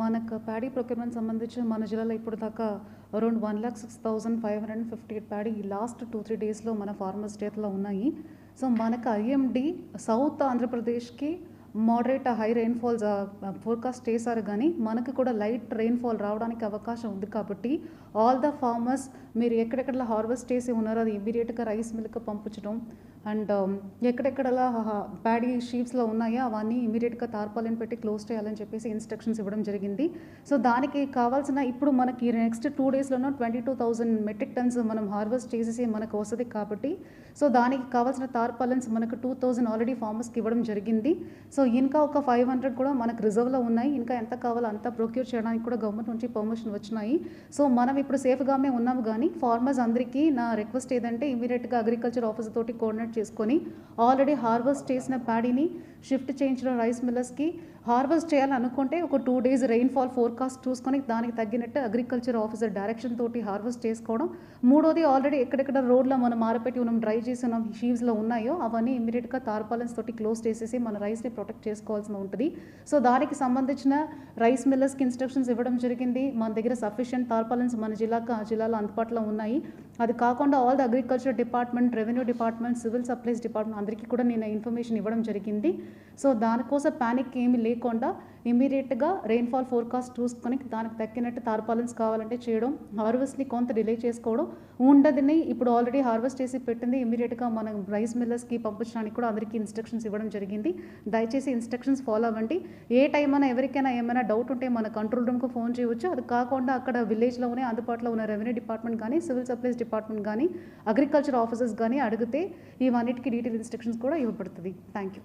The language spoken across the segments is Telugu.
మనకు ప్యాడీ ప్రొక్యూర్మెంట్ సంబంధించి మన జిల్లాలో ఇప్పుడు దాకా around one lakh six thousand five hundred and fifty eight paddy last two three డేస్లో మన ఫార్మర్స్ చేతిలో ఉన్నాయి. సో మనకు ఐఎండి సౌత్ ఆంధ్రప్రదేశ్కి మోడరేట్ హై రెయిన్ఫాల్ ఫోర్కాస్ట్ చేశారు కానీ మనకు కూడా లైట్ రెయిన్ఫాల్ రావడానికి అవకాశం ఉంది కాబట్టి ఆల్ ద ఫార్మర్స్ మీరు ఎక్కడెక్కడ హార్వెస్ట్ చేసి ఉన్నారో అది ఇమీడియట్గా రైస్ మిల్క్ పంపించడం అండ్ um, ఎక్కడెక్కడలా ప్యాడీ షీప్స్లో ఉన్నాయో అవన్నీ ఇమీడియట్గా తార్పాలని పెట్టి క్లోజ్ చేయాలని చెప్పేసి ఇన్స్ట్రక్షన్స్ ఇవ్వడం జరిగింది. సో దానికి కావాల్సిన ఇప్పుడు మనకి next two డేస్లోనో twenty two thousand metric tons మనం హార్వెస్ట్ చేసేసి మనకు వస్తుంది కాబట్టి సో దానికి కావాల్సిన తార్పాలన్స్ మనకు టూ థౌజండ్ ఆల్రెడీ ఫార్మర్స్కి ఇవ్వడం జరిగింది. సో ఇంకా ఒక ఫైవ్ హండ్రెడ్ కూడా మనకు రిజర్వ్లో ఉన్నాయి. ఇంకా ఎంత కావాలో అంత ప్రొక్యూర్ చేయడానికి కూడా గవర్నమెంట్ నుంచి పర్మిషన్ వచ్చినాయి. సో మనం ఇప్పుడు సేఫ్గానే ఉన్నాము కానీ ఫార్మర్స్ అందరికీ నా రిక్వెస్ట్ ఏదంటే ఇమీడియట్గా అగ్రికల్చర్ ఆఫీసర్ తోటి కోఆర్డినేట్ చేసుకొని ఆల్రెడీ హార్వెస్ట్ చేసిన ప్యాడీని షిఫ్ట్ చేయించిన రైస్ మిల్లర్స్కి హార్వెస్ట్ చేయాలనుకుంటే ఒక టూ డేస్ రెయిన్ఫాల్ ఫోర్కాస్ట్ చూసుకొని దానికి తగ్గినట్టు అగ్రికల్చర్ ఆఫీసర్ డైరెక్షన్ తోటి హార్వెస్ట్ చేసుకోవడం. మూడోది ఆల్రెడీ ఎక్కడెక్కడ రోడ్లో మనం మారపెట్టి మనం డ్రై చేసిన షీవ్స్లో ఉన్నాయో అవన్నీ ఇమీడియట్గా తార్పాలన్స్ తోటి క్లోజ్ చేసేసి మన రైస్ని ప్రొటెక్ట్ చేసుకోవాల్సి ఉంటుంది. సో దానికి సంబంధించిన రైస్ మిల్లర్స్కి ఇన్స్ట్రక్షన్స్ ఇవ్వడం జరిగింది. మన దగ్గర సఫిషియంట్ తార్పాలన్స్ మన జిల్లాకు ఆ జిల్లాలో అందుబాటులో ఉన్నాయి. అది కాకుండా all the agriculture department revenue department civil supplies department అందరికీ కూడా నేను ఇన్ఫర్మేషన్ ఇవ్వడం జరిగింది. సో దానికోసం ప్యానిక్ ఏమి లేకుండా ఇమీడియట్గా రెయిన్ఫాల్ ఫోర్కాస్ట్ చూసుకొని దానికి తగ్గినట్టు తార్పాలన్స్ కావాలంటే చేయడం హార్వెస్ట్ని కొంత డిలే చేసుకోవడం ఉండదని ఇప్పుడు ఆల్రెడీ హార్వెస్ట్ చేసి పెట్టింది. ఇమీడియట్గా మనం రైస్ మిల్లర్స్కి పంపించడానికి కూడా అందరికీ ఇన్స్ట్రక్షన్స్ ఇవ్వడం జరిగింది. దయచేసి ఇన్స్ట్రక్షన్స్ ఫాలో అవ్వండి. ఏ టైం అయినా ఎవరికైనా ఏమైనా డౌట్ ఉంటే మన కంట్రోల్ రూమ్కు ఫోన్ చేయవచ్చు అది కాకుండా అక్కడ విలేజ్లోనే అందుబాటులో ఉన్న రెవెన్యూ డిపార్ట్మెంట్ కానీ సివిల్ సప్లైస్ డిపార్ట్మెంట్ కానీ అగ్రికల్చర్ ఆఫీసర్స్ కానీ అడిగితే ఇవన్నిటికీ డీటెయిల్ ఇన్స్ట్రక్షన్స్ కూడా ఇవ్వబడుతుంది. థ్యాంక్ యూ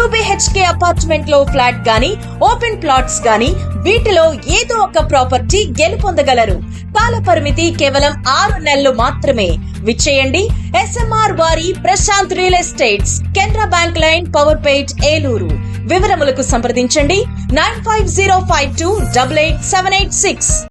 టూ బిహెచ్కే అపార్ట్మెంట్లో ఫ్లాట్ గాని ఓపెన్ ప్లాట్స్ గాని వీటిలో ఏదో ఒక ప్రాపర్టీ గెలుపొందగలరు. కాల పరిమితి కేవలం ఆరు నెలలు మాత్రమే. విచ్చేయండి. ఎస్ఎంఆర్ వారి Prashanth real estates Canara bank line Powerpet Eluru. వివరములకు సంప్రదించండి. Nine five zero five two double eight seven eight six.